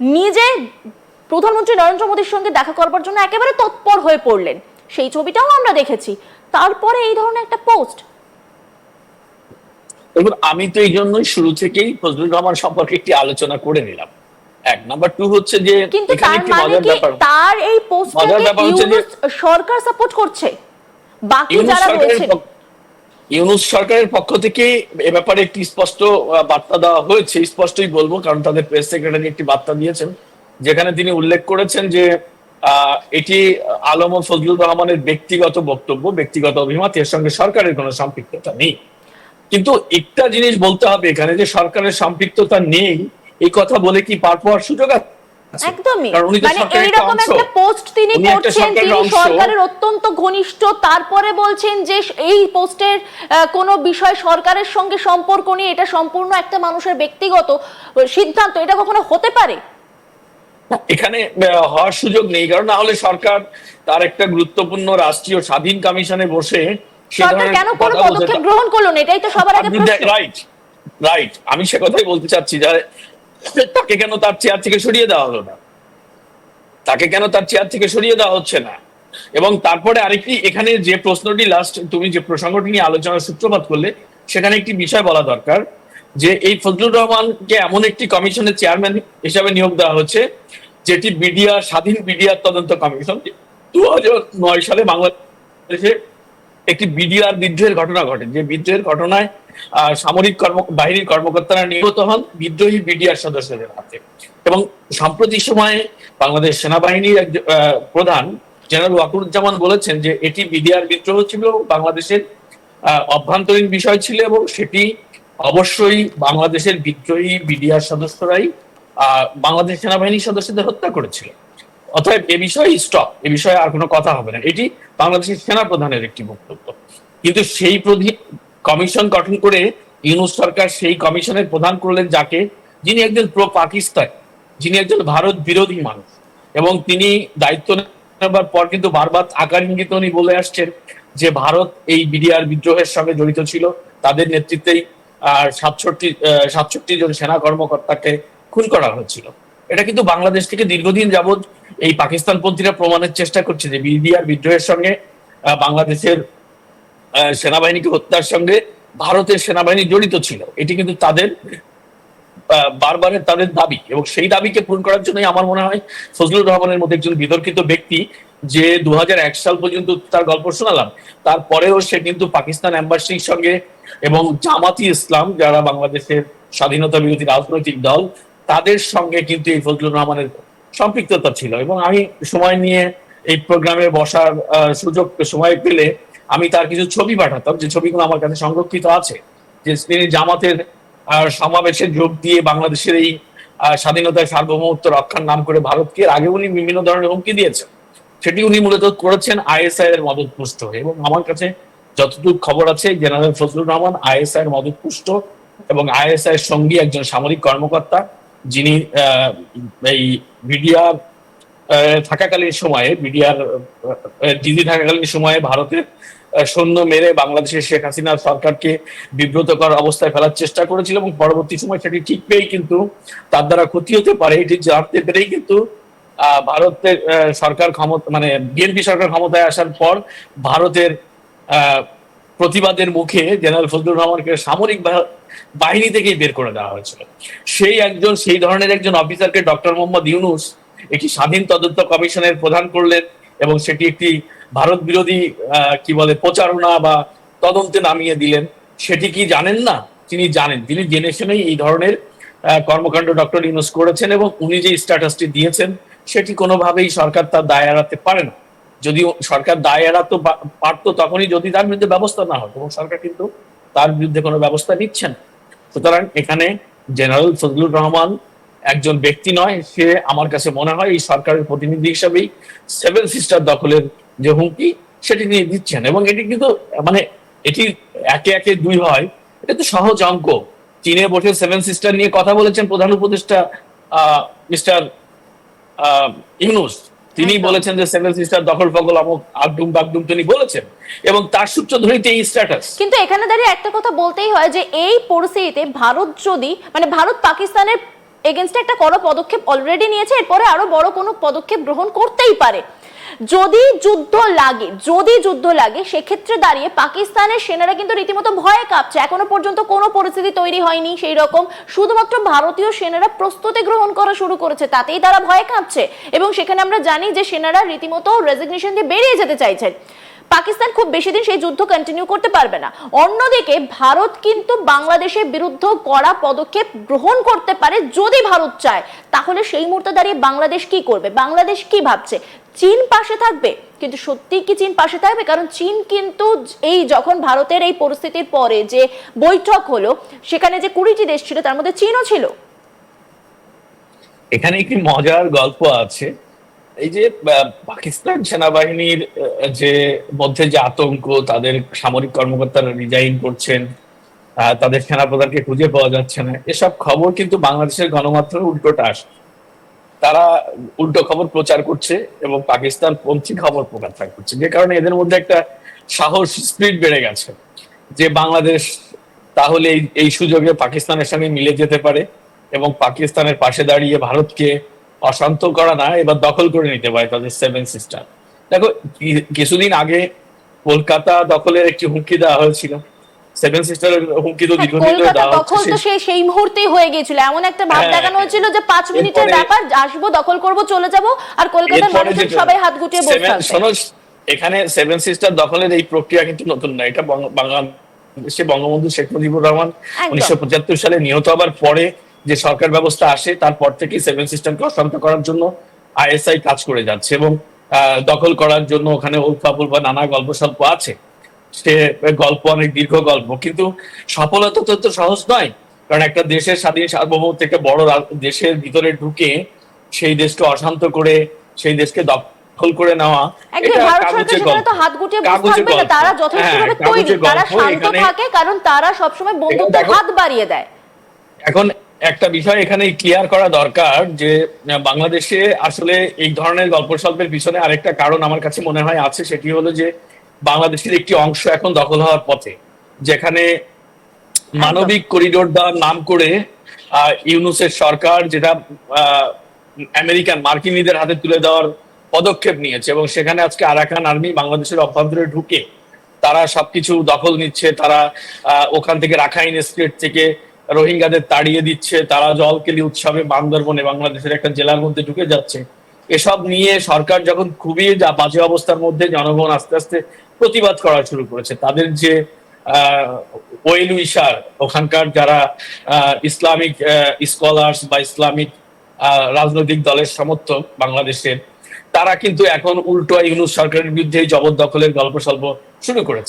নিজে প্রধানমন্ত্রী নরেন্দ্র মোদীর সঙ্গে দেখা করবার জন্য একেবারে তৎপর হয়ে পড়লেন। সেই ছবিটাও আমরা দেখেছি। তারপরে এই ধরনের একটা পোস্ট দেখুন আমি তো এই জন্যই শুরু থেকেই ফজলুর রহমান সম্পর্কে একটি আলোচনা করে নিলাম। এক নাম্বার টু হচ্ছে যে কিন্তু তার মানে কি তার এই পোস্টটাকে সরকার সাপোর্ট করছে। বাকি যারা পক্ষ- ইউনুস সরকারের পক্ষ থেকে এ ব্যাপারে একটি স্পষ্ট বার্তা দেওয়া হয়েছে। স্পষ্টই বলব, কারণ তাদের প্রেস সেক্রেটারি একটি বার্তা দিয়েছেন, যেখানে তিনি উল্লেখ করেছেন যে এটি আলম ও ফজলুর রহমানের ব্যক্তিগত বক্তব্য, ব্যক্তিগত অভিমত, এর সঙ্গে সরকারের কোনো সম্পৃক্ততা নেই। কিন্তু একটা জিনিস বলতে হবে এখানে, যে সরকারের সম্পৃক্ততা নেই, এই কথা বলে কি পার পাওয়ার সুযোগ আছে? একদমই। উনি তো মানে এইরকম। একটা পোস্ট তিনি করছেন তিনি সরকারের অত্যন্ত ঘনিষ্ঠ তারপরে বলছেন যে এই পোস্টের কোনো বিষয় সরকারের সঙ্গে সম্পর্ক নিয়ে এটা সম্পূর্ণ একটা মানুষের ব্যক্তিগত সিদ্ধান্ত এটা কখনো হতে পারে? এখানে হওয়ার সুযোগ নেই কারণ না হলে সরকার তার একটা গুরুত্বপূর্ণ রাষ্ট্রীয় স্বাধীন কমিশনে বসে সে সরকার কেন কোনো পদক্ষেপ গ্রহণ করল না? এটাই তো সবার আগে রাইট রাইট আমি সে কথাই বলতে চাচ্ছি যে তাকে কেন তার চেয়ার থেকে সরিয়ে দেওয়া হলো না? তাকে কেন তার চেয়ার থেকে সরিয়ে দেওয়া হচ্ছে না? এবং তারপরে আরেকটি, এখানে যে প্রশ্নটি লাস্ট তুমি যে প্রসঙ্গটি নিয়ে আলোচনার সূত্রপাত করলে, সেখানে একটি বিষয় বলা দরকার, যে এই ফজলুর রহমানকে এমন একটি কমিশনের চেয়ারম্যান হিসাবে নিয়োগ দেওয়া হচ্ছে, যেটি বিডিআর, স্বাধীন বিডিআর তদন্ত কমিশন দু সালে বাংলাদেশে একটি বিডিআর বিদ্রোহের ঘটনা ঘটে। যে বিদ্রোহের ঘটনায় সামরিক কর্ম, বাহিনীর কর্মকর্তারা নিহত হন বিদ্রোহী বিডিআর সদস্যদের হাতে। এবং সাম্প্রতিক সময়ে বাংলাদেশ সেনাবাহিনীর প্রধান জেনারেল ওয়াকুরুজ্জামান বলেছেন যে এটি বিডিআর বিদ্রোহ ছিল, বাংলাদেশের অভ্যন্তরীণ বিষয় ছিল এবং সেটি অবশ্যই বাংলাদেশের বিদ্রোহী বিডিআর সদস্যরাই বাংলাদেশ সেনাবাহিনীর সদস্যদের হত্যা করেছিল। অতএব এ বিষয়ে স্টপ এ বিষয়ে আর কোনো কথা হবে না। এটি বাংলাদেশের সেনা প্রধানের একটি বক্তব্য। কিন্তু সেই কমিশন গঠন করে ইউনুস সরকার সেই কমিশনের প্রধান করলেন যাকে? যিনি একজন প্রো পাকিস্তান যিনি একজন ভারত বিরোধী মানুষ। এবং তিনি দায়িত্ব নেবার পর কিন্তু বারবার আকার ইঙ্গিত উনি বলে আসছেন যে ভারত এই বিডিআর বিদ্রোহের সঙ্গে জড়িত ছিল। তাদের নেতৃত্বেই আর সাতষট্টি সাতষট্টি জন সেনা কর্মকর্তাকে খুন করা হয়েছিল। এটা কিন্তু বাংলাদেশ থেকে দীর্ঘদিন যাবৎ এই পাকিস্তানপন্থীরা প্রমাণের চেষ্টা করছে যে বিডিআর বিদ্রোহের সঙ্গে বাংলাদেশের সেনাবাহিনীকে হত্যার সঙ্গে ভারতের সেনাবাহিনী জড়িত ছিল। এটি কিন্তু তাদের বারবারের তাদের দাবি এবং সেই দাবিকে পূরণ করার জন্যই আমার মনে হয় ফজলুর রহমানের মধ্যে একজন বিতর্কিত ব্যক্তি যে দু হাজার এক সাল পর্যন্ত তার গল্প শোনালাম। তারপরেও সে কিন্তু পাকিস্তান অ্যাম্বাসির সঙ্গে এবং জামাতি ইসলাম, যারা বাংলাদেশের স্বাধীনতা বিরোধী রাজনৈতিক দল, তাদের সঙ্গে কিন্তু এই ফজলুর রহমানের সম্পৃক্ততা ছিল এবং আমি সময় নিয়ে এই প্রোগ্রামে বসার সুযোগ, সময় পেলে আমি তার কিছু ছবি পাঠাতাম, যে ছবিগুলো আমার কাছে সংরক্ষিত আছে, যে তিনি জামাতের সমাবেশে যোগ দিয়ে বাংলাদেশের এই স্বাধীনতার সার্বভৌমত্ব রক্ষার নাম করে ভারতকে আগে উনি বিভিন্ন ধরনের হুমকি দিয়েছেন। সেটি উনি মূলত করেছেন আইএসআই এর মদত পুষ্ট হয়ে এবং আমার কাছে যতটুকু খবর আছে, জেনারেল ফজলুর রহমান আইএসআই এর মদত পুষ্ট এবং আইএসআই এর সঙ্গী একজন সামরিক কর্মকর্তা। যিনি এই বিডিআর থাকাকালীন সময়ে, মিডিয়ার ডিজি থাকাকালীন সময়ে ভারতের সৈন্য মেরে বাংলাদেশের শেখ হাসিনা সরকারকে বিব্রতকর অবস্থায় ফেলার চেষ্টা করেছিল এবং পরবর্তী সময় সেটি ঠিক পেয়েই কিন্তু তার দ্বারা ক্ষতি হতে পারে, এটি জানতে পেরেই কিন্তু ভারতের সরকার ক্ষমতা মানে বিএনপি সরকার ক্ষমতায় আসার পর ভারতের প্রতিবাদের মুখে জেনারেল ফজলুর রহমানকে সামরিক বাহিনী থেকেই বের করে দেওয়া হয়েছিল। সেই একজন, সেই ধরনের একজন অফিসারকে ডক্টর মোহাম্মদ ইউনুস একটি স্বাধীন তদন্ত কমিশনের প্রধান করলেন এবং সেটি একটি ভারত বিরোধী কি বলে, প্রচারণা বা তদন্তে নামিয়ে দিলেন। সেটি কি জানেন না? তিনি জানেন। তিনি জেনে শুনেই এই ধরনের কর্মকাণ্ড ডক্টর ইউনুস করেছেন এবং উনি যে স্ট্যাটাসটি দিয়েছেন, সেটি কোনোভাবেই সরকার তার দায় এড়াতে পারে না। যদি সরকার দায় এড়াতো পারতো তখনই যদি তার বিরুদ্ধে ব্যবস্থা না হয় এবং সরকার কিন্তু তার বিরুদ্ধে কোনো ব্যবস্থা নিচ্ছে না। সুতরাং এখানে জেনারেল ফজলুর রহমান একজন ব্যক্তি নয়, সে আমার কাছে মনে হয় এই সরকারের প্রতিনিধি হিসাবেই সেভেন সিস্টার দখলের যে হুমকি, সেটি নিয়ে দিচ্ছেন। এবং এটি কিন্তু মানে এটি একে একে দুই হয়। এটা তো সহজ অঙ্ক। চীনে বসে সেভেন সিস্টার নিয়ে কথা বলেছেন প্রধান উপদেষ্টা মিস্টার ইউনুস। তিনি বলেছেন যে সেভেন সিস্টার দখল ফকল আমক আগডুম বাগডুম তিনি বলেছেন। এবং তার সূত্র ধরেই এই স্ট্যাটাস কিন্তু এখানে দাঁড়িয়ে একটা কথা বলতেই হয় যে এই পরিস্থিতিতে ভারত যদি মানে ভারত পাকিস্তানের এগেনস্টে একটা বড় পদক্ষেপ অলরেডি নিয়েছে এরপরে আরও বড় কোনো পদক্ষেপ গ্রহণ করতেই পারে। যদি যুদ্ধ লাগে, যদি যুদ্ধ লাগে, সেক্ষেত্রে দাঁড়িয়ে পাকিস্তানের সেনারা কিন্তু রীতিমতো ভয়ে কাঁপছে। এখনও পর্যন্ত কোনো পরিস্থিতি তৈরি হয়নি সেই রকম। শুধুমাত্র ভারতীয় সেনারা প্রস্তুতি গ্রহণ করা শুরু করেছে, তাতেই তারা ভয় কাঁপছে। এবং সেখানে আমরা জানি যে সেনারা রীতিমতো রেজিগনেশন দিয়ে বেরিয়ে যেতে চাইছেন। পাকিস্তান খুব বেশি দিন সেই যুদ্ধ কন্টিনিউ করতে পারবে না। অন্যদিকে ভারত কিন্তু বাংলাদেশের বিরুদ্ধে কড়া পদক্ষেপ গ্রহণ করতে পারে যদি ভারত চায়। তাহলে সেই মুহূর্তে দাঁড়িয়ে বাংলাদেশ কি করবে? বাংলাদেশ কি ভাবছে? চীন পাশে থাকবে। কিন্তু সত্যি কি চীন পাশে থাকবে? কারণ চীন কিন্তু এই যখন ভারতের এই পরিস্থিতির পরে যে বৈঠক হলো, সেখানে যে কুড়িটি দেশ ছিল, তার মধ্যে চীনও ছিল। এখানে একটি মজার গল্প আছে? এই যে পাকিস্তান সেনাবাহিনীর যে মধ্যে যে আতঙ্ক, তাদের সামরিক কর্মকর্তারা রিজাইন করছেন তাদের সেনাপ্রধানকে খুঁজে পাওয়া যাচ্ছে না। এসব খবর কিন্তু বাংলাদেশের গণমাধ্যমে উল্টোটা আসে তারা উল্টো খবর প্রচার করছে এবং পাকিস্তান পন্থী খবর প্রচার করছে, যে কারণে এদের মধ্যে একটা সাহস, স্পিড বেড়ে গেছে যে বাংলাদেশ তাহলে এই- এই সুযোগে পাকিস্তানের সঙ্গে মিলে যেতে পারে এবং পাকিস্তানের পাশে দাঁড়িয়ে ভারতকে অশান্ত করা না, এবার দখল করে নিতে পারে তাদের সেভেন সিস্টার দেখো, কিছুদিন আগে কলকাতা দখলের একটি হুমকি দেওয়া হয়েছিল। সেভেন সিস্টারের হুমকি তো দীর্ঘদিন ধরে দেওয়া দখল তো সেই সেই মুহূর্তেই হয়ে গিয়েছিল এমন একটা ভাব হ্যাঁ। দেখানো হয়েছিল যে পাঁচ মিনিটের ব্যাপার আসব দখল করব চলে যাব আর কলকাতার মানুষজন সবাই হাত গুটিয়ে বসে এখানে সেভেন সিস্টার দখলের এই প্রক্রিয়া কিন্তু নতুন না। এটা বাংলাদেশে বঙ্গবন্ধু শেখ মুজিবুর রহমান উনিশশো পঁচাত্তর সালে নিহত হবার পরে যে সরকার ব্যবস্থা আসে তারপর থেকেই সেভেন সিস্টারকে অশান্ত করার জন্য আইএসআই কাজ করে যাচ্ছে এবং দখল করার জন্য ওখানে উল্ফাপুল বা নানা গল্প স্বল্প আছে। সে গল্প অনেক দীর্ঘ গল্প কিন্তু সফলতা তো তো সহজ নয়। কারণ একটা দেশের স্বাধীন সার্বভৌম থেকে বড় দেশের ভিতরে ঢুকে সেই দেশকে অশান্ত করে সেই দেশকে দখল করে নেওয়া। তারা যথেষ্টভাবে হ্যাঁ, তৈরি তারা শান্ত থাকে কারণ তারা সবসময় বন্ধুত্বের হাত বাড়িয়ে দেয়। এখন একটা বিষয় এখানে ক্লিয়ার করা দরকার যে বাংলাদেশে আসলে এই ধরনের গল্প স্বল্পের পিছনে আরেকটা কারণ আমার কাছে মনে হয় আছে সেটি হলো যে বাংলাদেশের একটি অংশ এখন দখল হওয়ার পথে, যেখানে মানবিক করিডোর দেওয়ার নাম করে ইউনুসের সরকার যেটা আমেরিকান মার্কিনীদের হাতে তুলে দেওয়ার পদক্ষেপ নিয়েছে এবং সেখানে আজকে আরাকান আর্মি বাংলাদেশের অভ্যন্তরে ঢুকে তারা সবকিছু দখল নিচ্ছে, তারা ওখান থেকে রাখাইন স্টেট থেকে রোহিঙ্গাদের তাড়িয়ে দিচ্ছে, তারা জলকেলি উৎসবে বান্দরবনে বাংলাদেশের একটা জেলার মধ্যে ঢুকে যাচ্ছে। এসব নিয়ে সরকার যখন খুবই বাজে অবস্থার মধ্যে জনগণ আস্তে আস্তে প্রতিবাদ করা শুরু করেছে। তাদের যে ওয়েল উইশার ওখানকার যারা ইসলামিক স্কলার্স বা ইসলামিক রাজনৈতিক দলের সমর্থক বাংলাদেশের, তারা কিন্তু এখন উল্টো ইউনুস সরকারের বিরুদ্ধে জবরদখলের গল্প স্বল্প শুরু করেছে।